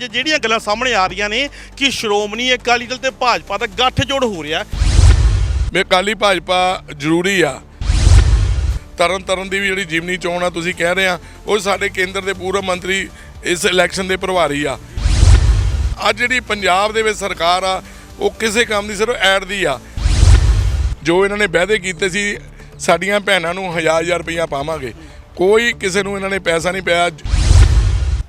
ਜੇ ਜਿਹੜੀਆਂ ਗੱਲਾਂ ਸਾਹਮਣੇ ਆ ਰਹੀਆਂ ਨੇ ਕਿ ਸ਼੍ਰੋਮਣੀ ਅਕਾਲੀ ਦਲ ਤੇ ਭਾਜਪਾ ਦਾ ਗੱਠਜੋੜ ਹੋ ਰਿਹਾ ਮੇ ਅਕਾਲੀ ਭਾਜਪਾ ਜ਼ਰੂਰੀ ਆ। ਤਰਨ ਤਰਨ ਦੀ ਵੀ ਜਿਹੜੀ ਜਿਮਨੀ ਚੋਣ ਆ ਤੁਸੀਂ ਕਹਿ ਰਹੇ ਆ, ਉਹ ਸਾਡੇ ਕੇਂਦਰ ਦੇ ਪੂਰਵ ਮੰਤਰੀ ਇਸ ਇਲੈਕਸ਼ਨ ਦੇ ਪ੍ਰਭਾਰੀ ਆ। ਅੱਜ ਜਿਹੜੀ ਪੰਜਾਬ ਦੇ ਵਿੱਚ ਸਰਕਾਰ ਆ, ਉਹ ਕਿਸੇ ਕੰਮ ਦੀ ਸਿਰਫ ਐਡ ਦੀ ਆ। ਜੋ ਇਹਨਾਂ ਨੇ ਵਾਅਦੇ ਕੀਤੇ ਸੀ, ਸਾਡੀਆਂ ਭੈਣਾਂ ਨੂੰ ਹਜ਼ਾਰ ਹਜ਼ਾਰ ਰੁਪਈਆ ਪਾਵਾਂਗੇ। ਕੋਈ ਕਿਸੇ ਨੂੰ ਇਹਨਾਂ ਨੇ ਪੈਸਾ ਨਹੀਂ ਪਿਆ।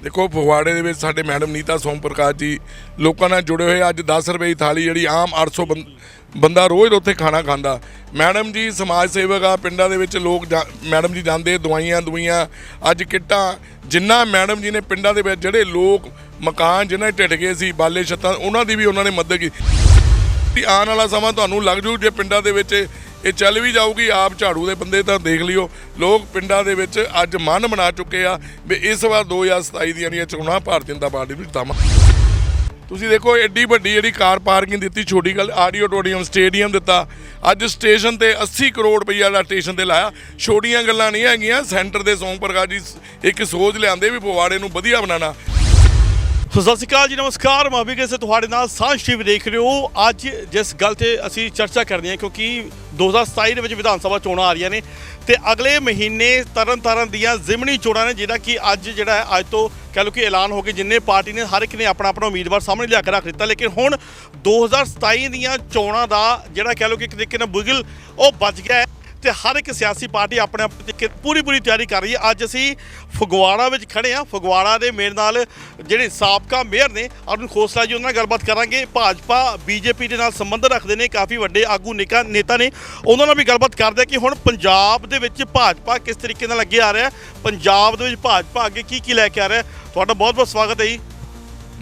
ਦੇਖੋ, ਫਗਵਾੜੇ ਦੇ ਵਿੱਚ ਸਾਡੇ ਮੈਡਮ ਨੀਤਾ ਸੋਮ ਪ੍ਰਕਾਸ਼ ਜੀ ਲੋਕਾਂ ਨਾਲ ਜੁੜੇ ਹੋਏ ਅੱਜ 10 ਰੁਪਏ ਦੀ ਥਾਲੀ ਜਿਹੜੀ ਆਮ 800 ਬੰ- ਬੰਦਾ ਰੋਜ਼ ਉੱਥੇ ਖਾਣਾ ਖਾਂਦਾ। ਮੈਡਮ ਜੀ, ਸਮਾਜ ਸੇਵਕ ਆ, ਪਿੰਡਾਂ ਦੇ ਵਿੱਚ ਲੋਕ ਜਾ- ਮੈਡਮ ਜੀ ਜਾਂਦੇ, ਦਵਾਈਆਂ ਦੁਈਆਂ ਅੱਜ ਕਿੱਟਾਂ, ਜਿੰਨਾ ਮੈਡਮ ਜੀ ਨੇ ਪਿੰਡਾਂ ਦੇ ਵਿੱਚ ਜਿਹੜੇ ਲੋਕ ਮਕਾਨ ਜਿਨ੍ਹਾਂ ਦੇ ਢਿੱਟ ਗਏ ਸੀ, ਬਾਲੇ ਛੱਤਾਂ, ਉਹਨਾਂ ਦੀ ਵੀ ਉਹਨਾਂ ਨੇ ਮਦਦ ਕੀਤੀ। ਆਉਣ ਵਾਲਾ ਸਮਾਂ ਤੁਹਾਨੂੰ ਲੱਗ ਜੂ, ਜੇ ਪਿੰਡਾਂ ਦੇ ਵਿੱਚ ਇਹ ਚੱਲ ਵੀ ਜਾਊਗੀ, ਆਪ ਝਾੜੂ ਦੇ ਬੰਦੇ ਤਾਂ ਦੇਖ ਲਿਓ। ਲੋਕ ਪਿੰਡਾਂ ਦੇ ਵਿੱਚ ਅੱਜ ਮਨ ਬਣਾ ਚੁੱਕੇ ਆ ਵੀ ਇਸ ਵਾਰ 2027 ਦੀਆਂ ਜਿਹੜੀਆਂ ਚੋਣਾਂ ਭਾਰਤੀ ਜਨਤਾ ਪਾਰਟੀ ਨੂੰ ਜਿਤਾਵਾਂ ਤੁਸੀਂ ਦੇਖੋ ਐਡੀ ਵੱਡੀ ਜਿਹੜੀ ਕਾਰ ਪਾਰਕਿੰਗ ਦਿੱਤੀ, ਛੋਟੀ ਗੱਲ ਆਡੀਓਟੋਰੀਅਮ ਸਟੇਡੀਅਮ ਦਿੱਤਾ। ਅੱਜ ਸਟੇਸ਼ਨ ਤੇ 80 ਕਰੋੜ ਰੁਪਈਆ ਦਾ ਸਟੇਸ਼ਨ ਤੇ ਲਾਇਆ। ਛੋਟੀਆਂ ਗੱਲਾਂ ਨਹੀਂ ਹੈਗੀਆਂ, ਸੈਂਟਰ ਦੇ ਸੋਮ ਪ੍ਰਕਾਸ਼ ਜੀ ਇੱਕ ਸੋਚ ਲਿਆਂਦੇ ਵੀ ਪਵਾੜੇ ਨੂੰ ਵਧੀਆ ਬਣਾਉਣਾ। ਸੋ ਸਤਿ ਸ਼੍ਰੀ ਅਕਾਲ ਜੀ, ਨਮਸਕਾਰ। ਮੈਂ ਵੀ ਕਿਸੇ ਤੁਹਾਡੇ ਨਾਲ ਸਾਂਝ ਟੀਵੀ ਦੇਖ ਰਹੇ ਹੋ। ਅੱਜ ਜਿਸ ਗੱਲ ਤੇ ਅਸੀਂ ਚਰਚਾ ਕਰਨੀ ਹੈ, ਕਿਉਂਕਿ 2027 ਦੇ ਵਿੱਚ ਵਿਧਾਨ ਸਭਾ ਚੋਣਾਂ ਆ ਰਹੀਆਂ ਨੇ ਤੇ ਅਗਲੇ ਮਹੀਨੇ ਤਰਨ ਤਾਰਨ ਦੀਆਂ ਜ਼ਿਮਨੀ ਚੋਣਾਂ ਨੇ, ਜਿਹੜਾ ਕਿ ਅੱਜ ਜਿਹੜਾ ਹੈ, ਅੱਜ ਤੋਂ ਕਹਿ ਲਓ ਕਿ ਐਲਾਨ ਹੋ ਕੇ ਜਿੰਨੇ ਪਾਰਟੀ ਨੇ, ਹਰ ਇੱਕ ਨੇ ਆਪਣਾ ਆਪਣਾ ਉਮੀਦਵਾਰ ਸਾਹਮਣੇ ਲਿਆ ਕੇ ਰੱਖ ਦਿੱਤਾ। ਲੇਕਿਨ ਹੁਣ 2027 ਦੀਆਂ ਚੋਣਾਂ ਦਾ ਜਿਹੜਾ ਕਹਿ ਲਓ ਕਿ ਇੱਕ ਤਰੀਕੇ ਨਾਲ ਬੁਗਲ ਉਹ ਬਚ ਗਿਆ ਹੈ। ਤੇ ਹਰ ਇੱਕ ਸਿਆਸੀ ਪਾਰਟੀ ਆਪਣੇ ਆਪ ਤਰੀਕੇ ਪੂਰੀ ਪੂਰੀ ਤਿਆਰੀ ਕਰ ਰਹੀ ਹੈ। ਅੱਜ ਅਸੀਂ ਫਗਵਾੜਾ ਵਿੱਚ ਖੜੇ ਆ ਫਗਵਾੜਾ ਦੇ ਮੇਰੇ ਨਾਲ ਜਿਹੜੇ ਸਾਬਕਾ ਮੇਅਰ ਨੇ, ਅਰੁਣ ਖੋਸਲਾ ਜੀ, ਉਹਨਾਂ ਨਾਲ ਗੱਲਬਾਤ ਕਰਾਂਗੇ। ਭਾਜਪਾ, ਬੀਜੇਪੀ ਦੇ ਨਾਲ ਸੰਬੰਧ ਰੱਖਦੇ ਨੇ ਕਾਫੀ ਵੱਡੇ ਆਗੂ ਨਿਕਾ ਨੇਤਾ ਨੇ। ਉਹਨਾਂ ਨਾਲ ਵੀ ਗੱਲਬਾਤ ਕਰਦੇ ਕਿ ਹੁਣ ਪੰਜਾਬ ਦੇ ਵਿੱਚ ਭਾਜਪਾ ਕਿਸ ਤਰੀਕੇ ਨਾਲ ਅੱਗੇ ਆ ਰਿਹਾ ਪੰਜਾਬ ਦੇ ਵਿੱਚ ਭਾਜਪਾ ਅੱਗੇ ਕੀ ਕੀ ਲੈ ਕੇ ਆ ਰਿਹਾ ਤੁਹਾਡਾ ਬਹੁਤ ਬਹੁਤ ਸਵਾਗਤ ਹੈ ਜੀ।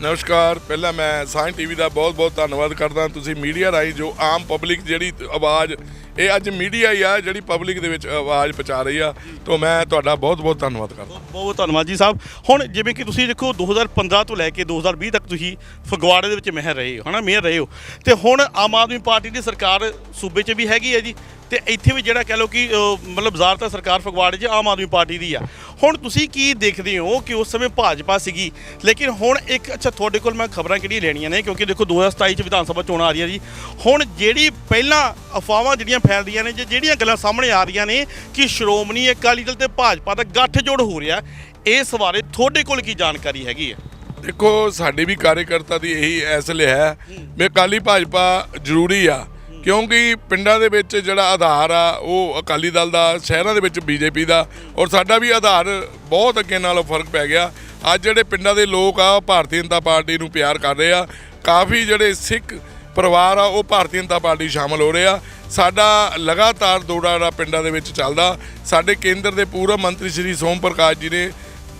ਨਮਸਕਾਰ। ਪਹਿਲਾਂ ਮੈਂ ਸਾਇੰਸ ਟੀਵੀ ਦਾ ਬਹੁਤ-ਬਹੁਤ ਧੰਨਵਾਦ ਕਰਦਾ। ਤੁਸੀਂ ਮੀਡੀਆ ਰਾਹੀਂ ਜੋ ਆਮ ਪਬਲਿਕ ਜਿਹੜੀ ਆਵਾਜ਼ ਇਹ ਅੱਜ ਮੀਡੀਆ ਹੀ ਆ ਜਿਹੜੀ ਪਬਲਿਕ ਦੇ ਵਿੱਚ ਆਵਾਜ਼ ਪਹੁੰਚਾ ਰਹੀ ਆ। ਤੋਂ ਮੈਂ ਤੁਹਾਡਾ ਬਹੁਤ-ਬਹੁਤ ਧੰਨਵਾਦ ਕਰਦਾ। ਬਹੁਤ ਬਹੁਤ ਧੰਨਵਾਦ ਜੀ ਸਾਹਿਬ। ਹੁਣ ਜਿਵੇਂ ਕਿ ਤੁਸੀਂ ਦੇਖੋ 2015 ਤੋਂ ਲੈ ਕੇ 2020 ਤੱਕ ਤੁਸੀਂ ਫਗਵਾੜੇ ਦੇ ਵਿੱਚ ਮਹਿਰ ਰਹੇ ਹੋ ਹਨਾ? ਮੇਅਰ ਰਹੇ ਹੋ। ਤੇ ਹੁਣ ਆਮ ਆਦਮੀ ਪਾਰਟੀ ਦੀ ਸਰਕਾਰ ਸੂਬੇ 'ਚ ਵੀ ਹੈਗੀ ਹੈ ਜੀ। ਤੇ ਇੱਥੇ ਵੀ ਜਿਹੜਾ ਕਹਿ ਲਓ ਕਿ ਅਹ, ਮਤਲਬ ਜ਼ਿਆਦਾਤਰ ਸਰਕਾਰ ਫਗਵਾੜੇ 'ਚ ਆਮ ਆਦਮੀ ਪਾਰਟੀ ਦੀ ਆ। ਹੁਣ ਤੁਸੀਂ ਕੀ ਦੇਖਦੇ ਹੋ ਕਿ ਉਸ ਸਮੇਂ ਭਾਜਪਾ ਸੀਗੀ? ਲੇਕਿਨ ਹੁਣ ਇੱਕ ਅੱਛਾ ਤੁਹਾਡੇ ਕੋਲ ਮੈਂ ਖਬਰਾਂ ਕਿਹੜੀਆਂ ਲੈਣੀਆਂ ਨੇ? ਕਿਉਂਕਿ ਦੇਖੋ 2027 'ਚ ਵਿਧਾਨ ਸਭਾ ਚੋਣਾਂ ਆ ਰਹੀਆਂ ਜੀ। ਹੁਣ ਜਿਹੜੀ ਪਹਿਲਾਂ ਅਫਵਾਹਾਂ ਜਿਹੜੀਆਂ ਫੈਲਦੀਆਂ ਨੇ ਜੇ ਜਿਹੜੀਆਂ ਗੱਲਾਂ ਸਾਹਮਣੇ ਆ ਰਹੀਆਂ ਨੇ ਕਿ ਸ਼੍ਰੋਮਣੀ ਅਕਾਲੀ ਦਲ ਤੇ ਭਾਜਪਾ ਦਾ ਗੱਠਜੋੜ ਹੋ ਰਿਹਾ ਇਸ ਬਾਰੇ ਤੁਹਾਡੇ ਕੋਲ ਕੀ ਜਾਣਕਾਰੀ ਹੈਗੀ ਹੈ? ਦੇਖੋ ਸਾਡੇ ਵੀ ਕਾਰਜਕਰਤਾ ਦੀ ਇਹੀ ਐਸਲੇ ਹੈ। ਵੀ ਅਕਾਲੀ ਭਾਜਪਾ ਜ਼ਰੂਰੀ ਆ। ਕਿਉਂਕਿ ਪਿੰਡਾਂ ਦੇ ਵਿੱਚ ਜਿਹੜਾ ਆਧਾਰ ਆ, ਉਹ ਅਕਾਲੀ ਦਲ ਦਾ, ਸ਼ਹਿਰਾਂ ਦੇ ਵਿੱਚ ਬੀਜੇਪੀ ਦਾ ਔਰ ਸਾਡਾ ਵੀ ਆਧਾਰ ਬਹੁਤ ਅੱਗੇ ਨਾਲੋਂ ਫ਼ਰਕ ਪੈ ਗਿਆ। ਅੱਜ ਜਿਹੜੇ ਪਿੰਡਾਂ ਦੇ ਲੋਕ ਆ, ਉਹ ਭਾਰਤੀ ਜਨਤਾ ਪਾਰਟੀ ਨੂੰ ਪਿਆਰ ਕਰ ਰਹੇ ਆ। ਕਾਫੀ ਜਿਹੜੇ ਸਿੱਖ ਪਰਿਵਾਰ ਆ, ਉਹ ਭਾਰਤੀ ਜਨਤਾ ਪਾਰਟੀ ਸ਼ਾਮਲ ਹੋ ਰਹੇ ਆ। ਸਾਡਾ ਲਗਾਤਾਰ ਦੌੜਾ ਜਿਹੜਾ ਪਿੰਡਾਂ ਦੇ ਵਿੱਚ ਚੱਲਦਾ। ਸਾਡੇ ਕੇਂਦਰ ਦੇ ਪੂਰਬ ਮੰਤਰੀ ਸ਼੍ਰੀ ਸੋਮ ਪ੍ਰਕਾਸ਼ ਜੀ ਨੇ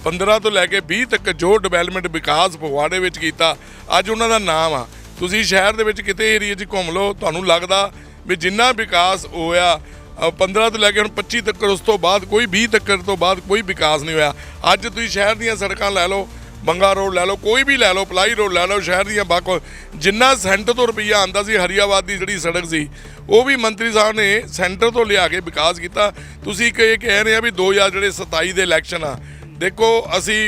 15 ਤੋਂ ਲੈ ਕੇ 20 ਤੱਕ ਜੋ ਡਿਵੈਲਪਮੈਂਟ ਵਿਕਾਸ ਫਗਵਾੜੇ ਵਿੱਚ ਕੀਤਾ, ਅੱਜ ਉਹਨਾਂ ਦਾ ਨਾਮ ਆ। ਤੁਸੀਂ ਸ਼ਹਿਰ ਦੇ ਵਿੱਚ ਕਿਤੇ ਏਰੀਆ 'ਚ ਘੁੰਮ ਲਓ ਤੁਹਾਨੂੰ ਲੱਗਦਾ ਵੀ ਜਿੰਨਾ ਵਿਕਾਸ ਹੋਇਆ ਅ, 15 ਤੋਂ ਲੈ ਕੇ ਹੁਣ 25 ਤੱਕ ਉਸ ਤੋਂ ਬਾਅਦ ਕੋਈ 20 ਤੱਕ ਤੋਂ ਬਾਅਦ ਕੋਈ ਵਿਕਾਸ ਨਹੀਂ ਹੋਇਆ। ਅੱਜ ਤੁਸੀਂ ਸ਼ਹਿਰ ਦੀਆਂ ਸੜਕਾਂ ਲੈ ਲਓ ਬੰਗਾ ਰੋਡ ਲੈ ਲਓ ਕੋਈ ਵੀ ਲੈ ਲਓ ਪਲਾਈ ਰੋਡ ਲੈ ਲਓ ਸ਼ਹਿਰ ਦੀਆਂ ਬਾਕੋ ਜਿੰਨਾ ਸੈਂਟਰ ਤੋਂ ਰੁਪਈਆ ਆਂਦਾ ਸੀ ਹਰੀਆਬਾਦ ਦੀ ਜਿਹੜੀ ਸੜਕ ਸੀ ਉਹ ਵੀ ਮੰਤਰੀ ਸਾਹਿਬ ਨੇ ਸੈਂਟਰ ਤੋਂ ਲਿਆ ਕੇ ਵਿਕਾਸ ਕੀਤਾ। ਤੁਸੀਂ ਕਿ ਇਹ ਕਹਿ ਰਹੇ ਆ ਵੀ 2000 ਜਿਹੜੇ 27 ਦੇ ਇਲੈਕਸ਼ਨ ਆ ਦੇਖੋ ਅਸੀਂ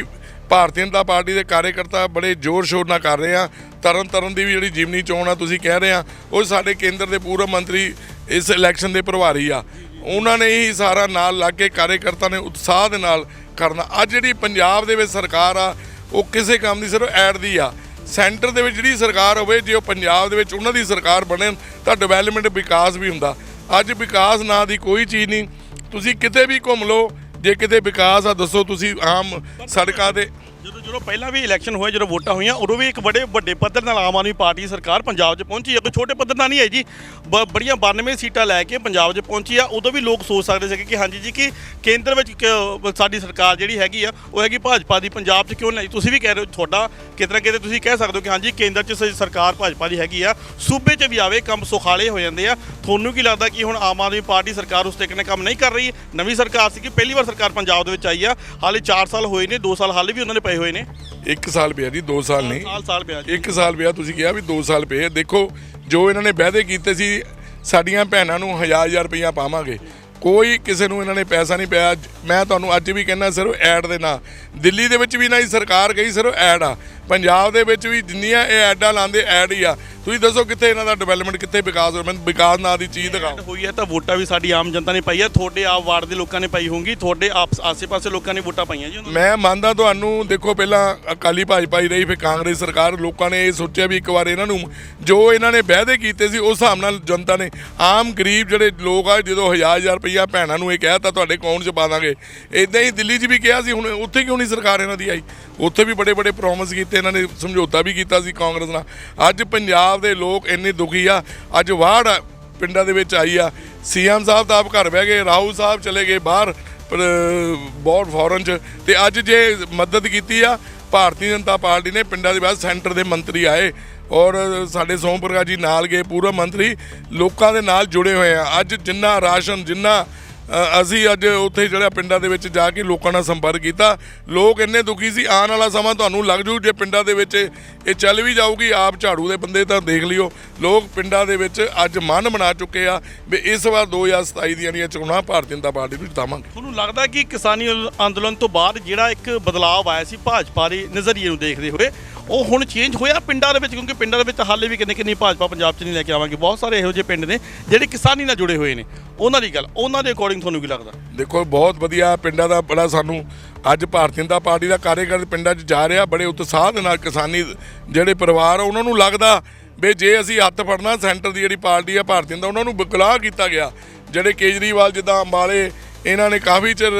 ਭਾਰਤੀ ਜਨਤਾ ਪਾਰਟੀ ਦੇ ਕਾਰਜਕਰਤਾ ਬੜੇ ਜ਼ੋਰ ਸ਼ੋਰ ਨਾਲ ਕਰ ਰਹੇ ਆ। ਤਰਨ ਤਰਨ ਦੀ ਵੀ ਜਿਹੜੀ ਜਿਮਨੀ ਚੋਣ ਆ ਤੁਸੀਂ ਕਹਿ ਰਹੇ ਆ, ਉਹ ਸਾਡੇ ਕੇਂਦਰ ਦੇ ਪੂਰਵ ਮੰਤਰੀ ਇਸ ਇਲੈਕਸ਼ਨ ਦੇ ਪ੍ਰਭਾਰੀ ਆ। ਉਹਨਾਂ ਨੇ ਹੀ ਸਾਰਾ ਨਾਲ ਲੱਗ ਕੇ ਕਾਰਜਕਰਤਾ ਨੇ ਉਤਸ਼ਾਹ ਦੇ ਨਾਲ ਕਰਨਾ। ਅੱਜ ਜਿਹੜੀ ਪੰਜਾਬ ਦੇ ਵਿੱਚ ਸਰਕਾਰ ਆ, ਉਹ ਕਿਸੇ ਕੰਮ ਦੀ ਸਿਰਫ ਐਡ ਦੀ ਆ। ਸੈਂਟਰ ਦੇ ਵਿੱਚ ਜਿਹੜੀ ਸਰਕਾਰ ਹੋਵੇ, ਜੇ ਉਹ ਪੰਜਾਬ ਦੇ ਵਿੱਚ ਉਹਨਾਂ ਦੀ ਸਰਕਾਰ ਬਣੇ, ਤਾਂ ਡਿਵੈਲਪਮੈਂਟ ਵਿਕਾਸ ਵੀ ਹੁੰਦਾ। ਅੱਜ ਵਿਕਾਸ ਨਾਂ ਦੀ ਕੋਈ ਚੀਜ਼ ਨਹੀਂ। ਤੁਸੀਂ ਕਿਤੇ ਵੀ ਘੁੰਮ ਲਓ, ਜੇ ਕਿਤੇ ਵਿਕਾਸ ਆ, ਦੱਸੋ ਤੁਸੀਂ ਆਮ ਸੜਕਾਂ ਤੇ ਜਦੋਂ ਜਦੋਂ ਪਹਿਲਾਂ ਵੀ ਇਲੈਕਸ਼ਨ ਹੋਏ, ਜਦੋਂ ਵੋਟਾਂ ਹੋਈਆਂ, ਉਦੋਂ ਵੀ ਇੱਕ ਬੜੇ ਵੱਡੇ ਪੱਧਰ ਨਾਲ ਆਮ ਆਦਮੀ ਪਾਰਟੀ ਸਰਕਾਰ ਪੰਜਾਬ 'ਚ ਪਹੁੰਚੀ ਹੈ। ਕੋਈ ਛੋਟੇ ਪੱਧਰ ਨਾਲ ਨਹੀਂ ਹੈ ਜੀ। ਬੜੀਆਂ 92 ਸੀਟਾਂ ਲੈ ਕੇ ਪੰਜਾਬ 'ਚ ਪਹੁੰਚੀ ਆ। ਉਦੋਂ ਵੀ ਲੋਕ ਸੋਚ ਸਕਦੇ ਸੀ ਕਿ ਹਾਂਜੀ ਜੀ, ਕਿ ਕੇਂਦਰ ਵਿੱਚ ਕ- ਸਾਡੀ ਸਰਕਾਰ ਜਿਹੜੀ ਹੈਗੀ ਆ, ਉਹ ਹੈਗੀ ਭਾਜਪਾ ਦੀ। ਪੰਜਾਬ 'ਚ ਕਿਉਂ ਨਹੀਂ? ਤੁਸੀਂ ਵੀ ਕਹਿ ਰਹੇ ਹੋ, ਤੁਹਾਡਾ ਕਿਤੇ ਨਾ ਕਿਤੇ ਤੁਸੀਂ ਕਹਿ ਸਕਦੇ ਹੋ ਕਿ ਹਾਂਜੀ, ਕੇਂਦਰ 'ਚ ਸ- ਸਰਕਾਰ ਭਾਜਪਾ ਦੀ ਹੈਗੀ ਆ। ਸੂਬੇ 'ਚ ਵੀ ਆਵੇ, ਕੰਮ ਸੁਖਾਲੇ ਹੋ ਜਾਂਦੇ ਆ। ਤੁਹਾਨੂੰ ਕੀ ਲੱਗਦਾ ਕਿ ਹੁਣ ਆਮ ਆਦਮੀ ਪਾਰਟੀ ਸਰਕਾਰ ਉਸ ਤਰੀਕੇ ਨਾਲ ਕੰਮ ਨਹੀਂ ਕਰ ਰਹੀ? ਨਵੀਂ ਸਰਕਾਰ ਸੀ ਕਿ ਪਹਿਲੀ ਵਾਰ ਸਰਕਾਰ ਪੰਜਾਬ ਦੇ ਵਿੱਚ ਆਈ ਆ। ਹਾਲੇ 4 ਸਾਲ ਹੋਏ ਨੇ 2 ਸਾਲ ਹਾਲੇ ਵੀ ਉਹਨਾਂ ਨੇ ਪਏ ਹੋਏ ਨੇ। 1 ਸਾਲ ਪਿਆ ਜੀ 2 ਸਾਲ ਨਹੀਂ। ਸਾਲ ਸਾਲ ਪਿਆ ਜੀ। ਇੱਕ ਸਾਲ ਪਿਆ ਤੁਸੀਂ ਕਿਹਾ ਵੀ 2 ਸਾਲ ਪਏ। ਦੇਖੋ ਜੋ ਇਹਨਾਂ ਨੇ ਵਾਅਦੇ ਕੀਤੇ ਸੀ ਸਾਡੀਆਂ ਭੈਣਾਂ ਨੂੰ ਹਜ਼ਾਰ ਹਜ਼ਾਰ ਰੁਪਈਆ ਪਾਵਾਂਗੇ। ਕੋਈ ਕਿਸੇ ਨੂੰ ਇਹਨਾਂ ਨੇ ਪੈਸਾ ਨਹੀਂ ਪਿਆ। ਮੈਂ ਤੁਹਾਨੂੰ ਅੱਜ ਵੀ ਕਹਿੰਦਾ ਸਿਰਫ ਐਡ ਦੇ ਨਾਂ। ਦਿੱਲੀ ਦੇ ਵਿੱਚ ਵੀ ਨਾ ਹੀ ਸਰਕਾਰ ਗਈ ਸਿਰਫ ਐਡ ਆ। ਪੰਜਾਬ ਦੇ ਵਿੱਚ ਵੀ ਜਿੰਨੀਆਂ ਇਹ ਐਡਾਂ ਲਾਉਂਦੇ ਐਡ ਹੀ ਆ। ਤੁਸੀਂ ਦੱਸੋ ਕਿੱਥੇ ਇਹਨਾਂ ਦਾ ਡਿਵੈਲਪਮੈਂਟ ਕਿੱਥੇ ਵਿਕਾਸ ਹੋਇਆ? ਮੈਨੂੰ ਵਿਕਾਸ ਨਾਂ ਦੀ ਚੀਜ਼ ਦਿਖਾਓ। ਹੋਈ ਹੈ ਤਾਂ ਵੋਟਾਂ ਵੀ ਸਾਡੀ ਆਮ ਜਨਤਾ ਨੇ ਪਾਈ ਹੈ ਤੁਹਾਡੇ ਆਪ ਵਾਰਡ ਦੇ ਲੋਕਾਂ ਨੇ ਪਾਈ ਹੋਊਗੀ। ਤੁਹਾਡੇ ਆਪ ਆਸੇ-ਪਾਸੇ ਲੋਕਾਂ ਨੇ ਵੋਟਾਂ ਪਾਈਆਂ ਜੀ ਉਹਨਾਂ। ਮੈਂ ਮੰਨਦਾ ਤੁਹਾਨੂੰ ਦੇਖੋ ਪਹਿਲਾਂ ਅਕਾਲੀ ਭਾਜਪਾ ਹੀ ਰਹੀ ਫਿਰ ਕਾਂਗਰਸ ਸਰਕਾਰ। ਲੋਕਾਂ ਨੇ ਇਹ ਸੋਚਿਆ ਵੀ ਇੱਕ ਵਾਰ ਇਹਨਾਂ ਨੂੰ ਜੋ ਇਹਨਾਂ ਨੇ ਵਾਅਦੇ ਕੀਤੇ ਸੀ ਉਸ ਹਿਸਾਬ ਨਾਲ ਜਨਤਾ ਨੇ ਆਮ ਗਰੀਬ ਜਿਹੜੇ ਲੋਕ ਆ ਜਦੋਂ ਹਜ਼ਾਰ ਹਜ਼ਾਰ ਰੁਪਈਆ ਭੈਣਾਂ ਨੂੰ ਇਹ ਕਹਿਤਾ ਤੁਹਾਡੇ ਅਕਾਊਂਟ 'ਚ ਪਾ ਦਾਂਗੇ। ਇਦਾਂ ਹੀ ਦਿੱਲੀ 'ਚ ਵੀ ਕਿਹਾ ਸੀ ਹੁਣ ਉੱਥੇ ਕਿਉਂ ਨਹੀਂ ਸਰਕਾਰ ਇਹਨਾਂ ਦੀ ਆਈ? ਉੱਥੇ ਵੀ ਬੜੇ ਬੜੇ ਪ੍ਰੋਮਿਸ ਕੀਤੇ ਇਹਨਾਂ ਨੇ ਸਮਝੌਤਾ ਵੀ ਕੀਤਾ ਸੀ ਕਾਂਗਰਸ ਨਾਲ। ਅੱਜ ਪੰਜਾਬ ਦੇ ਲੋਕ ਇੰਨੇ ਦੁਖੀ ਆ। ਅੱਜ ਵਾੜ ਪਿੰਡਾਂ ਦੇ ਵਿੱਚ ਆਈ ਆ। ਸੀਐਮ ਸਾਹਿਬ ਤਾਂ ਆਪ ਘਰ ਬਹਿ ਗਏ, ਰਾਹੁਲ ਸਾਹਿਬ ਚਲੇ ਗਏ ਬਾਹਰ, ਪਰ ਬਹੁਤ ਫੋਰਨ ਚ। ਤੇ ਅੱਜ ਜੇ ਮਦਦ ਕੀਤੀ ਆ, ਭਾਰਤੀ ਜਨਤਾ ਪਾਰਟੀ ਨੇ ਪਿੰਡਾਂ ਦੇ ਬਾਅਦ ਸੈਂਟਰ ਦੇ ਮੰਤਰੀ ਆਏ। ਔਰ ਸਾਡੇ ਸੋਮ ਪ੍ਰਕਾਸ਼ ਜੀ ਨਾਲ ਗਏ ਪੂਰਾ ਮੰਤਰੀ। ਲੋਕਾਂ ਦੇ ਨਾਲ ਜੁੜੇ ਹੋਏ ਆ। ਅੱਜ ਜਿੰਨਾ ਰਾਸ਼ਨ, ਜਿੰਨਾ ਅਸੀਂ ਅੱਜ ਉੱਥੇ ਜਿਹੜਾ ਪਿੰਡਾਂ ਦੇ ਵਿੱਚ ਜਾ ਕੇ ਲੋਕਾਂ ਨਾਲ ਸੰਪਰਕ ਕੀਤਾ। ਲੋਕ ਇੰਨੇ ਦੁਖੀ ਸੀ, ਆਉਣ ਵਾਲਾ ਸਮਾਂ ਤੁਹਾਨੂੰ ਲੱਗ ਜੂ, ਜੇ ਪਿੰਡਾਂ ਦੇ ਵਿੱਚ ਇਹ ਚੱਲ ਵੀ ਜਾਊਗੀ, ਆਪ ਝਾੜੂ ਦੇ ਬੰਦੇ ਤਾਂ ਦੇਖ ਲਿਓ। ਲੋਕ ਪਿੰਡਾਂ ਦੇ ਵਿੱਚ ਅੱਜ ਮਨ ਬਣਾ ਚੁੱਕੇ ਆ ਵੀ ਇਸ ਵਾਰ 2027 ਦੀਆਂ ਦੀਆਂ ਚੋਣਾਂ, ਭਾਰਤੀ ਜਨਤਾ ਪਾਰਟੀ ਨੂੰ ਜਿਤਾਵਾਂਗੇ। ਤੁਹਾਨੂੰ ਲੱਗਦਾ ਕਿ ਕਿਸਾਨੀ ਅੰਦੋਲਨ ਤੋਂ ਬਾਅਦ ਜਿਹੜਾ ਇੱਕ ਬਦਲਾਅ ਆਇਆ ਸੀ, ਭਾਜਪਾ ਦੇ ਨਜ਼ਰੀਏ ਨੂੰ ਦੇਖਦੇ ਹੋਏ ਉਹ ਹੁਣ ਚੇਂਜ ਹੋਇਆ ਪਿੰਡਾਂ ਦੇ ਵਿੱਚ, ਕਿਉਂਕਿ ਪਿੰਡਾਂ ਦੇ ਵਿੱਚ ਹਾਲੇ ਵੀ ਕਿੰਨੇ ਕਿੰਨੀ ਭਾਜਪਾ ਪੰਜਾਬ 'ਚ ਨਹੀਂ ਲੈ ਕੇ ਆਵਾਂਗੇ। ਬਹੁਤ ਸਾਰੇ ਇਹੋ ਜਿਹੇ ਪਿੰਡ ਨੇ ਜਿਹੜੇ ਕਿਸਾਨੀ ਨਾਲ ਜੁੜੇ ਹੋਏ ਨੇ। ਉਹਨਾਂ ਦੀ ਗੱਲ, ਉਹਨਾਂ ਦੇ ਅਕੋਰਡਿੰਗ ਤੁਹਾਨੂੰ ਕੀ ਲੱਗਦਾ? ਦੇਖੋ, ਬਹੁਤ ਵਧੀਆ ਪਿੰਡਾਂ ਦਾ ਬੜਾ ਸਾਨੂੰ ਅੱਜ ਭਾਰਤੀ ਜਨਤਾ ਪਾਰਟੀ ਦਾ ਕਾਰਜਕਰ ਪਿੰਡਾਂ 'ਚ ਜਾ ਰਿਹਾ, ਬੜੇ ਉਤਸ਼ਾਹ ਦੇ ਨਾਲ ਕਿਸਾਨੀ ਜਿਹੜੇ ਪਰਿਵਾਰ ਆ, ਉਹਨਾਂ ਨੂੰ ਲੱਗਦਾ ਵੀ ਜੇ ਅਸੀਂ ਹੱਥ ਫੜਨਾ, ਸੈਂਟਰ ਦੀ ਜਿਹੜੀ ਪਾਰਟੀ ਆ, ਭਾਰਤੀ ਜਨਤਾ, ਉਹਨਾਂ ਨੂੰ ਬਕਲਾਹ ਕੀਤਾ ਗਿਆ। ਜਿਹੜੇ ਕੇਜਰੀਵਾਲ, ਜਿੱਦਾਂ ਅੰਬਾਲੇ ਇਹਨਾਂ ਨੇ ਕਾਫੀ ਚਿਰ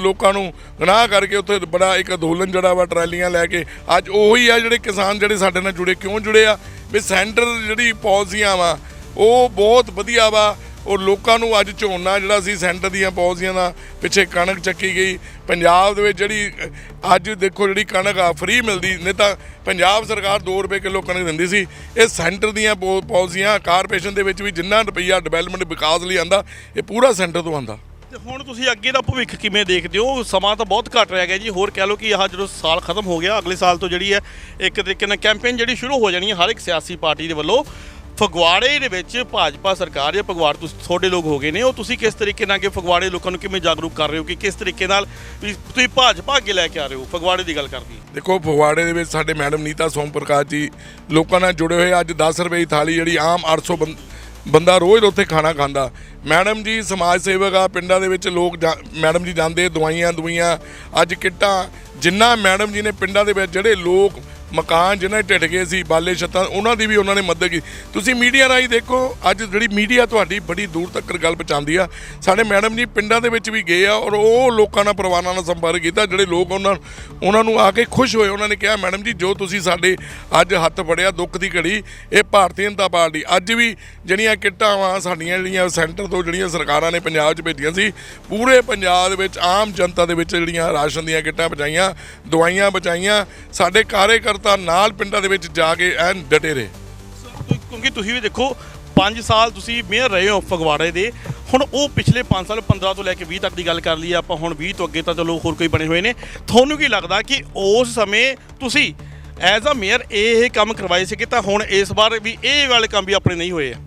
ਲੋਕਾਂ ਨੂੰ ਗਨਾਹ ਕਰਕੇ ਉੱਥੇ ਬੜਾ ਇੱਕ ਅੰਦੋਲਨ ਜਿਹੜਾ ਵਾ ਟਰਾਲੀਆਂ ਲੈ ਕੇ, ਅੱਜ ਉਹੀ ਆ ਜਿਹੜੇ ਕਿਸਾਨ ਜਿਹੜੇ ਸਾਡੇ ਨਾਲ ਜੁੜੇ, ਕਿਉਂ ਜੁੜੇ ਆ? ਵੀ ਸੈਂਟਰ ਜਿਹੜੀ ਪਾਲਿਸੀਆਂ ਵਾ, ਉਹ ਬਹੁਤ ਵਧੀਆ ਵਾ। ਉਹ ਲੋਕਾਂ ਨੂੰ ਅੱਜ ਝੋਨਾ ਜਿਹੜਾ ਸੀ ਸੈਂਟਰ ਦੀਆਂ ਪਾਲਿਸੀਆਂ ਦਾ ਪਿੱਛੇ ਕਣਕ ਚੱਕੀ ਗਈ। ਪੰਜਾਬ ਦੇ ਵਿੱਚ ਜਿਹੜੀ, ਅੱਜ ਦੇਖੋ ਜਿਹੜੀ ਕਣਕ ਆ ਫ੍ਰੀ ਮਿਲਦੀ। ਨਹੀਂ ਤਾਂ ਪੰਜਾਬ ਸਰਕਾਰ 2 ਰੁਪਏ ਕਿਲੋ ਕਣਕ ਦਿੰਦੀ ਸੀ। ਇਹ ਸੈਂਟਰ ਦੀਆਂ ਪੋ- ਪਾਲਿਸੀਆਂ, ਕਾਰਪੋਰੇਸ਼ਨ ਦੇ ਵਿੱਚ ਵੀ ਜਿੰਨਾ ਰੁਪਈਆ ਡਿਵੈਲਪਮੈਂਟ ਵਿਕਾਸ ਲਈ ਆਂਦਾ, ਇਹ ਪੂਰਾ ਸੈਂਟਰ ਤੋਂ ਆਂਦਾ। ਤੇ ਹੁਣ ਤੁਸੀਂ ਅੱਗੇ ਦਾ ਭਵਿੱਖ ਕਿਵੇਂ ਦੇਖਦੇ ਹੋ? ਸਮਾਂ ਤਾਂ ਬਹੁਤ ਘੱਟ ਰਹਿ ਗਿਆ ਜੀ। ਹੋਰ ਕਹਿ ਲਓ ਕਿ ਆਹ ਜਦੋਂ ਸਾਲ ਖਤਮ ਹੋ ਗਿਆ, ਅਗਲੇ ਸਾਲ ਤੋਂ ਜਿਹੜੀ ਹੈ, ਇੱਕ ਤਰੀਕੇ ਨਾਲ ਕੈਂਪੇਨ ਜਿਹੜੀ ਸ਼ੁਰੂ ਹੋ ਜਾਣੀ ਹੈ ਹਰ ਇੱਕ ਸਿਆਸੀ ਪਾਰਟੀ ਦੇ ਵੱਲੋਂ। ਫਗਵਾੜੇ ਦੇ ਵਿੱਚ ਭਾਜਪਾ ਸਰਕਾਰ ਜਾਂ ਫਗਵਾੜ ਤੁਸੀਂ, ਤੁਹਾਡੇ ਲੋਕ ਹੋ ਗਏ ਨੇ। ਉਹ ਤੁਸੀਂ ਕਿਸ ਤਰੀਕੇ ਨਾਲ ਅੱਗੇ ਫਗਵਾੜੇ ਲੋਕਾਂ ਨੂੰ ਕਿਵੇਂ ਜਾਗਰੂਕ ਕਰ ਰਹੇ ਹੋ? ਕਿ ਕਿਸ ਤਰੀਕੇ ਨਾਲ ਵੀ ਤੁਸੀਂ ਭਾਜਪਾ ਅੱਗੇ ਲੈ ਕੇ ਆ ਰਹੇ ਹੋ? ਫਗਵਾੜੇ ਦੀ ਗੱਲ ਕਰਦੀ ਦੇਖੋ, ਫਗਵਾੜੇ ਦੇ ਵਿੱਚ ਸਾਡੇ ਮੈਡਮ ਨੀਤਾ ਸੋਮ ਪ੍ਰਕਾਸ਼ ਜੀ ਲੋਕਾਂ ਨਾਲ ਜੁੜੇ ਹੋਏ ਅੱਜ 10 ਰੁਪਏ ਦੀ ਥਾਲੀ ਜਿਹੜੀ ਆਮ 800 ਬੰਦਾ ਰੋਜ਼ ਉੱਥੇ ਖਾਣਾ ਖਾਂਦਾ। ਮੈਡਮ ਜੀ, ਸਮਾਜ ਸੇਵਕ ਆ, ਪਿੰਡਾਂ ਦੇ ਵਿੱਚ ਲੋਕ ਜਾ- ਮੈਡਮ ਜੀ ਜਾਂਦੇ ਦਵਾਈਆਂ ਦੁਈਆਂ ਅੱਜ ਕਿੱਟਾਂ, ਜਿੰਨਾ ਮੈਡਮ ਜੀ ਨੇ ਪਿੰਡਾਂ ਦੇ ਵਿੱਚ ਜਿਹੜੇ ਲੋਕ ਮਕਾਨ ਜਿਹਨਾਂ ਦੇ ਢਿੱਟ ਗਏ ਸੀ, ਬਾਲੇ ਛੱਤਾਂ, ਉਹਨਾਂ ਦੀ ਵੀ ਉਹਨਾਂ ਨੇ ਮਦਦ ਕੀਤੀ। ਤੁਸੀਂ ਮੀਡੀਆ ਰਾਹੀਂ ਦੇਖੋ, ਅੱਜ ਜਿਹੜੀ ਮੀਡੀਆ ਤੁਹਾਡੀ ਬੜੀ ਦੂਰ ਤੱਕ ਗੱਲ ਪਹੁੰਚਾਉਂਦੀ ਆ। ਸਾਡੇ ਮੈਡਮ ਜੀ ਪਿੰਡਾਂ ਦੇ ਵਿੱਚ ਵੀ ਗਏ ਆ ਔਰ ਉਹ ਲੋਕਾਂ ਨਾਲ, ਪਰਿਵਾਰਾਂ ਨਾਲ ਸੰਪਰਕ ਕੀਤਾ। ਜਿਹੜੇ ਲੋਕ ਉਹਨਾਂ ਉਹਨਾਂ ਨੂੰ ਆ ਕੇ ਖੁਸ਼ ਹੋਏ, ਉਹਨਾਂ ਨੇ ਕਿਹਾ, ਮੈਡਮ ਜੀ, ਜੋ ਤੁਸੀਂ ਸਾਡੇ ਅੱਜ ਹੱਥ ਫੜਿਆ ਦੁੱਖ ਦੀ ਘੜੀ, ਇਹ ਭਾਰਤੀ ਜਨਤਾ ਪਾਰਟੀ, ਅੱਜ ਵੀ ਜਿਹੜੀਆਂ ਕਿੱਟਾਂ ਵਾ, ਸਾਡੀਆਂ ਜਿਹੜੀਆਂ ਸੈਂਟਰ ਤੋਂ ਜਿਹੜੀਆਂ ਸਰਕਾਰਾਂ ਨੇ ਪੰਜਾਬ 'ਚ ਭੇਜੀਆਂ ਸੀ, ਪੂਰੇ ਪੰਜਾਬ ਦੇ ਵਿੱਚ ਆਮ ਜਨਤਾ ਦੇ ਵਿੱਚ ਜਿਹੜੀਆਂ ਰਾਸ਼ਨ ਦੀਆਂ ਕਿੱਟਾਂ ਪਹੁੰਚਾਈਆਂ, ਦਵਾਈਆਂ ਬਚਾਈਆਂ ਸਾਡੇ ਕਾਰਜਕਰਤਾ ਨਾਲ ਪਿੰਡਾਂ ਦੇ ਵਿੱਚ ਜਾ ਕੇ ਐਨ ਡਟੇ ਰਹੇ ਕਿਉਂਕਿ ਤੁਸੀਂ ਵੀ ਦੇਖੋ 5 ਸਾਲ ਤੁਸੀਂ ਮੇਅਰ ਰਹੇ ਹੋ ਫਗਵਾੜੇ ਦੇ। ਹੁਣ ਉਹ ਪਿਛਲੇ 5 ਸਾਲ 15 ਤੋਂ ਲੈ ਕੇ 20 ਤੱਕ ਦੀ ਗੱਲ ਕਰ ਲਈ ਆਪਾਂ ਹੁਣ 20 ਤੋਂ ਅੱਗੇ ਤਾਂ ਚਲੋ ਹੋਰ ਕੋਈ ਬਣੇ ਹੋਏ ਨੇ। ਤੁਹਾਨੂੰ ਕੀ ਲੱਗਦਾ ਕਿ ਉਸ ਸਮੇਂ ਤੁਸੀਂ ਐਜ਼ ਅ ਮੇਅਰ ਇਹ ਕੰਮ ਕਰਵਾਏ ਸੀਗੇ ਤਾਂ ਹੁਣ ਇਸ ਵਾਰ ਵੀ ਇਹ ਵਾਲੇ ਕੰਮ ਵੀ ਆਪਣੇ ਨਹੀਂ ਹੋਏ? ਆ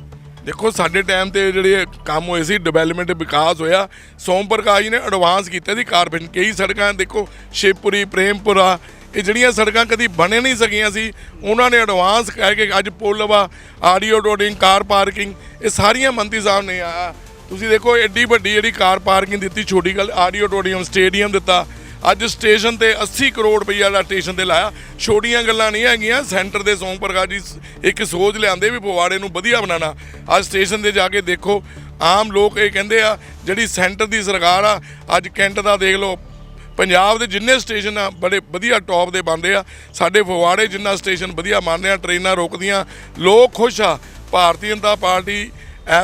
ਦੇਖੋ ਸਾਡੇ ਟਾਈਮ ਤੇ ਜਿਹੜੇ ਕੰਮ ਹੋਏ ਸੀ ਡਿਵੈਲਪਮੈਂਟ ਵਿਕਾਸ ਹੋਇਆ ਸੋਮ ਪ੍ਰਕਾਸ਼ ਜੀ ਨੇ ਐਡਵਾਂਸ ਕੀਤੇ ਸੀ ਕਾਰਪੋਰੇਸ਼ਨ ਕਈ ਸੜਕਾਂ ਦੇਖੋ ਸ਼ਿਵਪੁਰੀ ਪ੍ਰੇਮਪੁਰਾ ਇਹ ਜਿਹੜੀਆਂ ਸੜਕਾਂ ਕਦੀ ਬਣੇ ਨਹੀਂ ਸਕੀਆਂ ਸੀ, ਉਹਨਾਂ ਨੇ ਐਡਵਾਂਸ ਕਹਿ ਕੇ ਅੱਜ ਪੁੱਲ ਵਾ ਆਡੀਓ ਡੋਡਿੰਗ ਕਾਰ ਪਾਰਕਿੰਗ ਇਹ ਸਾਰੀਆਂ ਮੰਤਰੀ ਸਾਹਿਬ ਨੇ ਆ। ਤੁਸੀਂ ਦੇਖੋ ਐਡੀ ਵੱਡੀ ਜਿਹੜੀ ਕਾਰ ਪਾਰਕਿੰਗ ਦਿੱਤੀ, ਛੋਟੀ ਗੱਲ, ਆਡੀਓ ਡੋਡੀਅਮ ਸਟੇਡੀਅਮ ਦਿੱਤਾ। ਅੱਜ ਸਟੇਸ਼ਨ ਤੇ 80 ਕਰੋੜ ਰੁਪਈਆ ਦਾ ਸਟੇਸ਼ਨ ਤੇ ਲਾਇਆ। ਛੋਟੀਆਂ ਗੱਲਾਂ ਨਹੀਂ ਹੈਗੀਆਂ ਸੈਂਟਰ ਦੇ ਸੋਮ ਪ੍ਰਕਾਸ਼ ਜੀ ਇੱਕ ਸੋਚ ਲਿਆਂਦੇ ਵੀ ਪਵਾੜੇ ਨੂੰ ਵਧੀਆ ਬਣਾਉਣਾ। ਅੱਜ ਸਟੇਸ਼ਨ ਤੇ ਜਾ ਕੇ ਦੇਖੋ, ਆਮ ਲੋਕ ਇਹ ਕਹਿੰਦੇ ਆ, ਜਿਹੜੀ ਸੈਂਟਰ ਦੀ ਸਰਕਾਰ ਆ, ਅੱਜ ਕੈਂਟ ਦਾ ਦੇਖ ਲਓ ਪੰਜਾਬ ਦੇ ਜਿੰਨੇ ਸਟੇਸ਼ਨ ਆ, ਬੜੇ ਵਧੀਆ ਟੌਪ ਦੇ ਬਣਦੇ ਆ। ਸਾਡੇ ਫਗਵਾੜੇ ਜਿੰਨਾ ਸਟੇਸ਼ਨ ਵਧੀਆ ਬਣਦੇ ਆ, ਟ੍ਰੇਨਾਂ ਰੋਕਦੀਆਂ, ਲੋਕ ਖੁਸ਼ ਆ। ਭਾਰਤੀ ਜਨਤਾ ਪਾਰਟੀ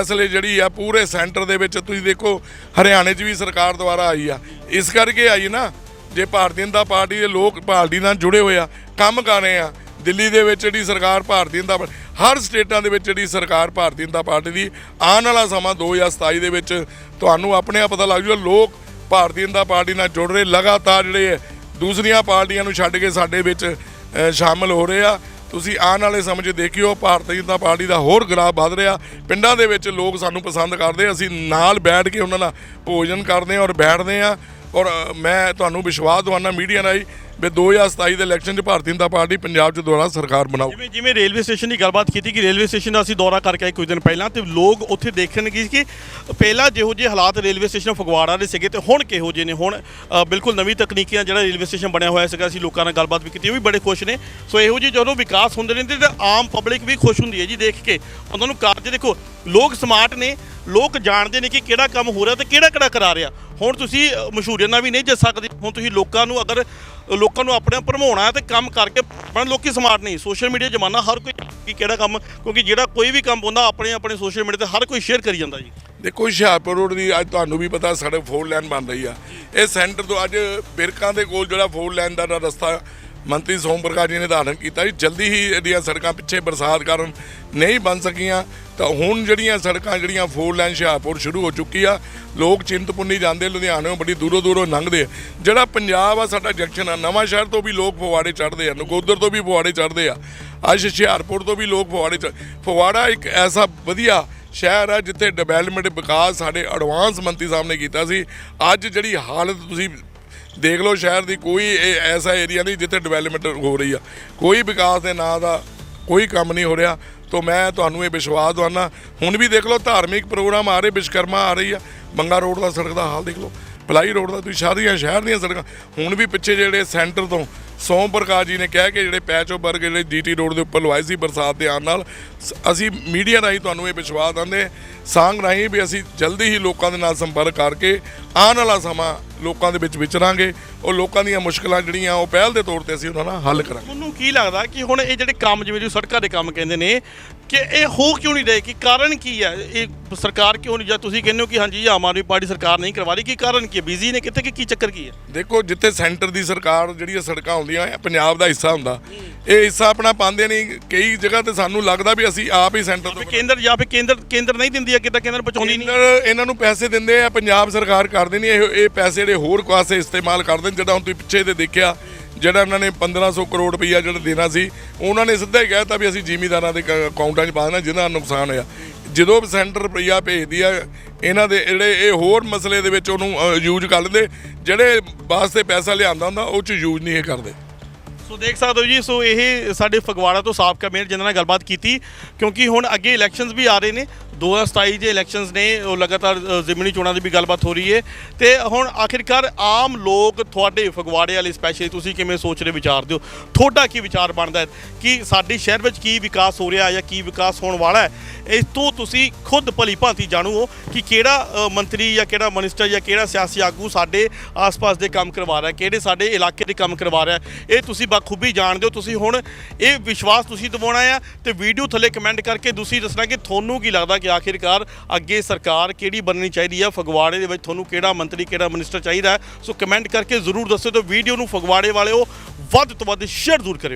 ਇਸ ਲਈ ਜਿਹੜੀ ਆ, ਪੂਰੇ ਸੈਂਟਰ ਦੇ ਵਿੱਚ, ਤੁਸੀਂ ਦੇਖੋ, ਹਰਿਆਣੇ 'ਚ ਵੀ ਸਰਕਾਰ ਦੁਆਰਾ ਆਈ ਆ। ਇਸ ਕਰਕੇ ਆਈ ਨਾ, ਜੇ ਭਾਰਤੀ ਜਨਤਾ ਪਾਰਟੀ ਦੇ ਲੋਕ ਪਾਰਟੀ ਨਾਲ ਜੁੜੇ ਹੋਏ ਆ, ਕੰਮ ਕਰ ਰਹੇ ਆ, ਦਿੱਲੀ ਦੇ ਵਿੱਚ ਜਿਹੜੀ ਸਰਕਾਰ ਭਾਰਤੀ ਜਨਤਾ ਪਾਰਟੀ ਹਰ ਸਟੇਟਾਂ ਦੇ ਵਿੱਚ ਜਿਹੜੀ ਸਰਕਾਰ ਭਾਰਤੀ ਜਨਤਾ ਪਾਰਟੀ ਦੀ, ਆਉਣ ਵਾਲਾ ਸਮਾਂ 2027 ਦੇ ਵਿੱਚ, ਤੁਹਾਨੂੰ ਆਪਣੇ ਆਪ ਪਤਾ ਲੱਗ ਜੂਗਾ, ਲੋਕ ਭਾਰਤੀ ਜਨਤਾ ਪਾਰਟੀ ਨਾਲ ਜੁੜ ਰਹੇ ਲਗਾਤਾਰ ਜਿਹੜੇ ਦੂਸਰੀਆਂ ਪਾਰਟੀਆਂ ਨੂੰ ਛੱਡ ਕੇ ਸਾਡੇ ਵਿੱਚ ਅ, ਸ਼ਾਮਲ ਹੋ ਰਹੇ ਆ। ਤੁਸੀਂ ਆਉਣ ਵਾਲੇ ਸਮੇਂ 'ਚ ਦੇਖਿਓ ਭਾਰਤੀ ਜਨਤਾ ਪਾਰਟੀ ਦਾ ਹੋਰ ਗ੍ਰਾਫ ਵੱਧ ਰਿਹਾ। ਪਿੰਡਾਂ ਦੇ ਵਿੱਚ ਲੋਕ ਸਾਨੂੰ ਪਸੰਦ ਕਰਦੇ ਅਸੀਂ ਨਾਲ ਬੈਠ ਕੇ ਉਹਨਾਂ ਨਾਲ ਭੋਜਨ ਕਰਦੇ ਹਾਂ ਔਰ ਬੈਠਦੇ ਹਾਂ। ਔਰ ਮੈਂ ਤੁਹਾਨੂੰ ਵਿਸ਼ਵਾਸ ਦਵਾਨਾ ਮੀਡੀਆ ਰਾਹੀਂ ਵੀ 2027 ਦੇ ਇਲੈਕਸ਼ਨ 'ਚ ਭਾਰਤੀ ਜਨਤਾ ਪਾਰਟੀ ਪੰਜਾਬ 'ਚ ਦੁਬਾਰਾ ਸਰਕਾਰ ਬਣਾਊ। ਜਿਵੇਂ ਜਿਵੇਂ ਰੇਲਵੇ ਸਟੇਸ਼ਨ ਦੀ ਗੱਲਬਾਤ ਕੀਤੀ ਕਿ ਰੇਲਵੇ ਸਟੇਸ਼ਨ ਦਾ ਅਸੀਂ ਦੌਰਾ ਕਰਕੇ ਆਏ ਕੁਝ ਦਿਨ ਪਹਿਲਾਂ ਤੇ ਲੋਕ ਉੱਥੇ ਦੇਖਣਗੇ ਕਿ ਪਹਿਲਾਂ ਜਿਹੋ ਜਿਹੇ ਹਾਲਾਤ ਰੇਲਵੇ ਸਟੇਸ਼ਨ ਫਗਵਾੜਾ ਦੇ ਸੀਗੇ ਤੇ ਹੁਣ ਕਿਹੋ ਜਿਹੇ ਨੇ। ਹੁਣ ਅ, ਬਿਲਕੁਲ ਨਵੀਂ ਤਕਨੀਕੀਆਂ ਜਿਹੜਾ ਰੇਲਵੇ ਸਟੇਸ਼ਨ ਬਣਿਆ ਹੋਇਆ ਸੀਗਾ ਅਸੀਂ ਲੋਕਾਂ ਨਾਲ ਗੱਲਬਾਤ ਵੀ ਕੀਤੀ ਉਹ ਵੀ ਬੜੇ ਖੁਸ਼ ਨੇ। ਸੋ ਇਹੋ ਜਿਹੇ ਜਦੋਂ ਵਿਕਾਸ ਹੁੰਦੇ ਰਹਿੰਦੇ ਤੇ ਆਮ ਪਬਲਿਕ ਵੀ ਖੁਸ਼ ਹੁੰਦੀ ਹੈ ਜੀ ਦੇਖ ਕੇ। ਉਹਨਾਂ ਨੂੰ ਕਾਰਜ ਦੇਖੋ ਲੋਕ ਸਮਾਰਟ ਨੇ ਲੋਕ ਜਾਣਦੇ ਨੇ ਕਿ ਕਿਹੜਾ ਕੰਮ ਹੋ ਰਿਹਾ ਤੇ ਕਿਹੜਾ ਕਿਹੜਾ ਕਰਾ ਰਿਹਾ। ਹੁਣ ਤੁਸੀਂ ਅ, ਮਸ਼ਹੂਰੀਆਂ ਨਾਲ ਵੀ ਨਹੀਂ ਜਿੱਤ ਸਕਦੇ। ਹੁਣ ਤੁਸੀਂ ਲੋਕਾਂ ਨੂੰ ਅਗਰ ਲੋਕਾਂ ਨੂੰ ਆਪਣੇ ਭਰਮਾਉਣਾ ਹੈ ਤੇ ਕੰਮ ਕਰਕੇ ਪਰ ਲੋਕੀ ਸਮਾਰਟ ਨਹੀਂ। ਸੋਸ਼ਲ ਮੀਡੀਆ ਜ਼ਮਾਨਾ ਹਰ ਕੋਈ ਕਿ ਕਿਹੜਾ ਕੰਮ ਕਿਉਂਕਿ ਜਿਹੜਾ ਕੋਈ ਵੀ ਕੰਮ ਹੁੰਦਾ ਆਪਣੇ ਆਪਣੇ ਸੋਸ਼ਲ ਮੀਡੀਆ ਤੇ ਹਰ ਕੋਈ ਸ਼ੇਅਰ ਕਰੀ ਜਾਂਦਾ ਜੀ। ਦੇਖੋ ਹੁਸ਼ਿਆਰਪੁਰ ਰੋਡ ਦੀ ਅੱਜ ਤੁਹਾਨੂੰ ਵੀ ਪਤਾ ਸਾਡੇ ਫੋਰ ਲਾਈਨ ਬਣ ਰਹੀ ਆ। ਇਹ ਸੈਂਟਰ ਤੋਂ ਅੱਜ ਬਿਰਕਾਂ ਦੇ ਕੋਲ ਜਿਹੜਾ ਫੋਰ ਲਾਈਨ ਦਾ ਰਸਤਾ ਮੰਤਰੀ ਸੋਮ ਪ੍ਰਕਾਸ਼ ਜੀ ਨੇ ਧਾਰਨ ਕੀਤਾ ਸੀ ਜਲਦੀ ਹੀ ਇਹਦੀਆਂ ਸੜਕਾਂ ਪਿੱਛੇ ਬਰਸਾਤ ਕਾਰਨ ਨਹੀਂ ਬਣ ਸਕੀਆਂ। ਤਾਂ ਹੁਣ ਜਿਹੜੀਆਂ ਸੜਕਾਂ, ਜਿਹੜੀਆਂ ਫੋਰ ਲਾਈਨ ਹੁਸ਼ਿਆਰਪੁਰ ਸ਼ੁਰੂ ਹੋ ਚੁੱਕੀ ਆ, ਲੋਕ ਚਿੰਤਪੁੰਨੀ ਜਾਂਦੇ ਲੁਧਿਆਣਿਓਂ ਬੜੀ ਦੂਰੋਂ ਦੂਰੋਂ ਲੰਘਦੇ ਆ। ਜਿਹੜਾ ਪੰਜਾਬ ਆ, ਸਾਡਾ ਜੰਕਸ਼ਨ ਆ, ਨਵਾਂ ਸ਼ਹਿਰ ਤੋਂ ਵੀ ਲੋਕ ਫਗਵਾੜੇ ਚੜ੍ਹਦੇ ਆ, ਨਕੋਦਰ ਤੋਂ ਵੀ ਫਗਵਾੜੇ ਚੜ੍ਹਦੇ ਆ। ਅੱਜ ਹੁਸ਼ਿਆਰਪੁਰ ਤੋਂ ਵੀ ਲੋਕ ਫਗਵਾੜੇ ਚੜ੍ਹ ਫਗਵਾੜਾ ਇੱਕ ਐਸਾ ਵਧੀਆ ਸ਼ਹਿਰ ਆ, ਜਿੱਥੇ ਡਿਵੈਲਪਮੈਂਟ ਵਿਕਾਸ ਸਾਡੇ ਐਡਵਾਂਸ ਮੰਤਰੀ ਸਾਹਿਬ ਨੇ ਕੀਤਾ ਸੀ। ਅੱਜ ਜਿਹੜੀ ਹਾਲਤ ਤੁਸੀਂ ਦੇਖ ਲਓ ਸ਼ਹਿਰ ਦੀ ਕੋਈ ਐਸਾ ਏਰੀਆ ਨਹੀਂ ਜਿੱਥੇ ਡਿਵੈਲਪਮੈਂਟ ਹੋ ਰਹੀ ਆ। ਕੋਈ ਵਿਕਾਸ ਦੇ ਨਾਂ ਦਾ ਕੋਈ ਕੰਮ ਨਹੀਂ ਹੋ ਰਿਹਾ। ਤੋਂ ਮੈਂ ਤੁਹਾਨੂੰ ਇਹ ਵਿਸ਼ਵਾਸ ਦਵਾਨਾ, ਹੁਣ ਵੀ ਦੇਖ ਲਓ ਧਾਰਮਿਕ ਪ੍ਰੋਗਰਾਮ ਆ ਰਹੇ ਵਿਸ਼ਕਰਮਾ ਆ ਰਹੀ ਆ। ਬੰਗਾ ਰੋਡ ਦਾ ਸੜਕ ਦਾ ਹਾਲ ਦੇਖ ਲਓ। ਪਲਾਈ ਰੋਡ ਦਾ ਤੁਸੀਂ ਸਾਰੀਆਂ ਸ਼ਹਿਰ ਦੀਆਂ ਸੜਕਾਂ, ਹੁਣ ਵੀ ਪਿੱਛੇ ਜਿਹੜੇ ਸੈਂਟਰ ਤੋਂ ਸੋਮ ਪ੍ਰਕਾਸ਼ ਜੀ ਨੇ ਕਿਹਾ ਕਿ ਜਿਹੜੇ ਪੈਚ ਉਹ ਵਰਗ ਜਿਹੜੇ ਜੀਟੀ ਰੋਡ ਦੇ ਉੱਪਰ ਲਵਾਏ ਸੀ ਬਰਸਾਤ ਦੇ ਆਉਣ ਨਾਲ ਸ- ਅਸੀਂ ਮੀਡੀਆ ਰਾਹੀਂ ਤੁਹਾਨੂੰ ਇਹ ਵਿਸ਼ਵਾਸ ਦਿੰਦੇ, ਸਾਂਗ ਰਾਹੀਂ ਵੀ ਅਸੀਂ ਜਲਦੀ ਹੀ ਲੋਕਾਂ ਦੇ ਨਾਲ ਸੰਪਰਕ ਕਰਕੇ ਆਉਣ ਵਾਲਾ ਸਮਾਂ ਲੋਕਾਂ ਦੇ ਵਿੱਚ ਵਿਚਰਾਂਗੇ। ਉਹ ਲੋਕਾਂ ਦੀਆਂ ਮੁਸ਼ਕਲਾਂ ਜਿਹੜੀਆਂ ਉਹ ਪਹਿਲ ਦੇ ਤੌਰ ਤੇ ਅਸੀਂ ਉਹਨਾਂ ਨਾਲ ਹੱਲ ਕਰਾਂਗੇ। ਤੁਹਾਨੂੰ ਕੀ ਲੱਗਦਾ ਕਿ ਹੁਣ ਇਹ ਜਿਹੜੇ ਕੰਮ ਜਿਵੇਂ ਜੋ ਸੜਕਾਂ ਦੇ ਕੰਮ ਕਹਿੰਦੇ ਨੇ ਕਿ ਇਹ ਹੋ ਕਿਉਂ ਨਹੀਂ ਰਹੇ? ਕਿ ਕਾਰਨ ਕੀ ਹੈ? ਇਹ ਸਰਕਾਰ ਕਿਉਂ ਨਹੀਂ ਜਾਂ ਤੁਸੀਂ ਕਹਿੰਦੇ ਹੋ ਕਿ ਹਾਂਜੀ ਆਮ ਆਦਮੀ ਪਾਰਟੀ ਸਰਕਾਰ ਨਹੀਂ ਕਰਵਾ ਰਹੀ? ਕੀ ਕਾਰਨ ਕੀ ਹੈ? ਬਿਜ਼ੀ ਨੇ ਕਿੱਥੇ ਕਿ ਕੀ ਚੱਕਰ ਕੀ ਹੈ? ਦੇਖੋ ਜਿੱਥੇ ਸੈਂਟਰ ਦੀ ਸਰਕਾਰ ਜਿਹੜੀਆਂ ਸੜਕਾਂ ਹੁੰਦੀਆਂ ਇਹ ਪੰਜਾਬ ਦਾ ਹਿੱਸਾ ਹੁੰਦਾ। ਇਹ ਹਿੱਸਾ ਆਪਣਾ ਪਾਉਂਦੇ ਨਹੀਂ ਕਈ ਜਗ੍ਹਾ ਤੇ ਸਾਨੂੰ ਲੱਗਦਾ ਵੀ ਅਸੀਂ ਆਪ ਹੀ ਸੈਂਟਰ ਤੋਂ ਕੇਂਦਰ ਜਾਂ ਫਿਰ ਕੇਂਦਰ ਕੇਂਦਰ ਨਹੀਂ ਦਿੰਦੀ ਹੈ ਕਿਤਾ ਕੇਂਦਰ ਪਹੁੰਚਾਉਂਦੀ ਨਹੀਂ? ਇਹਨਾਂ ਨੂੰ ਪੈਸੇ ਦਿੰਦੇ ਆ ਪੰਜਾਬ ਸਰਕਾਰ ਕਰਦੀ ਨਹੀਂ ਇਹ ਇਹ ਪੈਸੇ ਜਿਹੜੇ ਹੋਰ ਕਾਸੇ ਇਸਤੇਮਾਲ ਕਰਦੇ ਨੇ ਜਿਹੜਾ ਹੁਣ ਤੁਸੀਂ ਪਿੱਛੇ ਤੇ ਦੇਖਿਆ, ਜਿਹੜਾ ਉਹਨਾਂ ਨੇ 1500 ਕਰੋੜ ਰੁਪਈਆ ਜਿਹੜਾ ਦੇਣਾ ਸੀ, ਉਹਨਾਂ ਨੇ ਸਿੱਧਾ ਹੀ ਕਹਿਤਾ ਵੀ ਅਸੀਂ ਜ਼ਿਮੀਦਾਰਾਂ ਦੇ ਕ- ਅਕਾਊਂਟਾਂ 'ਚ ਪਾ ਦੇਣਾ, ਜਿਹਨਾਂ ਜਿਹਦਾ ਨੁਕਸਾਨ ਹੋਇਆ। ਜਦੋਂ ਵੀ ਸੈਂਟਰ ਰੁਪਈਆ ਭੇਜਦੀ ਆ, ਇਹਨਾਂ ਦੇ ਜਿਹੜੇ ਇਹ ਹੋਰ ਮਸਲੇ ਦੇ ਵਿੱਚ ਉਹਨੂੰ ਯੂਜ਼ ਕਰ ਲੈਂਦੇ, ਜਿਹੜੇ ਵਾਸਤੇ ਪੈਸਾ ਲਿਆਂਦਾ ਹੁੰਦਾ, ਉਹ 'ਚ ਯੂਜ਼ ਨਹੀਂ ਇਹ ਕਰਦੇ। ਸੋ ਦੇਖ ਸਕਦੇ ਹੋ ਜੀ, ਸੋ ਇਹ ਸਾਡੇ ਫਗਵਾੜਾ ਤੋਂ ਸਾਬਕਾ ਮੇਅਰ ਜਿਨ੍ਹਾਂ ਨਾਲ ਗੱਲਬਾਤ ਕੀਤੀ, ਕਿਉਂਕਿ ਹੁਣ ਅੱਗੇ ਇਲੈਕਸ਼ਨਸ ਵੀ ਆ ਰਹੇ ਨੇ 2027 ਦੇ ਇਲੈਕਸ਼ਨਸ ਨੇ, ਉਹ ਲਗਾਤਾਰ ਜ਼ਿਮਨੀ ਚੋਣਾਂ ਦੀ ਵੀ ਗੱਲਬਾਤ ਹੋ ਰਹੀ ਹੈ ਤੇ ਹੁਣ ਆਖਿਰਕਾਰ ਆਮ ਲੋਕ ਤੁਹਾਡੇ ਫਗਵਾੜੇ ਵਾਲੇ ਸਪੈਸ਼ਲੀ ਤੁਸੀਂ ਕਿਵੇਂ ਸੋਚ ਰਹੇ, ਵਿਚਾਰ ਦਿਓ? ਤੁਹਾਡਾ ਕੀ ਵਿਚਾਰ ਬਣਦਾ ਹੈ? ਕਿ ਸਾਡੇ ਸ਼ਹਿਰ ਵਿੱਚ ਕੀ ਵਿਕਾਸ ਹੋ ਰਿਹਾ ਜਾਂ ਕੀ ਵਿਕਾਸ ਹੋਣ ਵਾਲਾ ਹੈ? ਇਸ ਤੋਂ ਤੁਸੀਂ ਖੁਦ ਭਲੀ ਭਾਂਤੀ ਜਾਣੂ ਹੋ ਕਿ ਕਿਹੜਾ ਮੰਤਰੀ ਜਾਂ ਕਿਹੜਾ ਮਿਨਿਸਟਰ ਜਾਂ ਕਿਹੜਾ ਸਿਆਸੀ ਆਗੂ ਸਾਡੇ ਆਸ-ਪਾਸ ਦੇ ਕੰਮ ਕਰਵਾ ਰਿਹਾ ਕਿਹੜੇ ਸਾਡੇ ਇਲਾਕੇ ਦੇ ਕੰਮ ਕਰਵਾ ਰਿਹਾ ਇਹ ਤੁਸੀਂ ਬਖੂਬੀ ਜਾਣਦੇ ਹੋ। ਤੁਸੀਂ ਹੁਣ ਇਹ ਵਿਸ਼ਵਾਸ ਤੁਸੀਂ ਦਿਵਾਉਣਾ ਆ ਤੇ ਵੀਡੀਓ ਥੱਲੇ ਕਮੈਂਟ ਕਰਕੇ ਤੁਸੀਂ ਦੱਸਣਾ ਕਿ ਤੁਹਾਨੂੰ ਕੀ ਲੱਗਦਾ ਕਿ ਆਖਿਰਕਾਰ ਅੱਗੇ ਸਰਕਾਰ ਕਿਹੜੀ ਬਣਨੀ ਚਾਹੀਦੀ ਹੈ ਫਗਵਾੜੇ ਦੇ ਵਿੱਚ ਤੁਹਾਨੂੰ ਕਿਹੜਾ ਮੰਤਰੀ, ਕਿਹੜਾ ਮਿਨਿਸਟਰ ਚਾਹੀਦਾ ਹੈ? ਸੋ ਕਮੈਂਟ ਕਰਕੇ ਜ਼ਰੂਰ ਦੱਸਿਓ ਤੇ ਵੀਡੀਓ ਨੂੰ ਫਗਵਾੜੇ ਵਾਲਿਓ ਵੱਧ ਤੋਂ ਵੱਧ ਸ਼ੇਅਰ ਜ਼ਰੂਰ ਕਰਿਓ